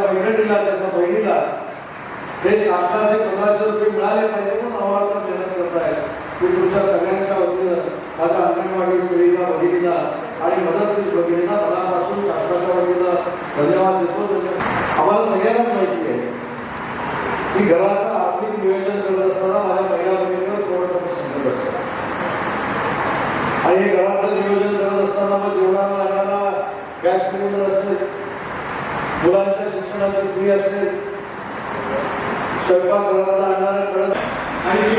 मैत्रिणीला त्याच्या बहिणीला. हे शासनाचे पंधराशे रुपये मिळाले पाहिजे म्हणून आम्हाला मेहनत करत आहे मी तुमच्या सगळ्यांच्या वतीनं माझ्या अंगणवाडी सेविका भगिनीला आणि मदतनीस भगिनीला मनापासून शासनाच्या वतीनं धन्यवाद देतो. आम्हाला सगळ्यांनाच माहिती आहे की घराचं आर्थिक नियोजन करत असताना माझ्या महिला बहिणीवर थोडं संकट असतं? आणि हे घराचं नियोजन करत असताना मग जेवणाला लागणारा गॅस सिलेंडर असेल मुलांच्या शिक्षणाची फी असेल. स्वयंपाक आणणारा आणि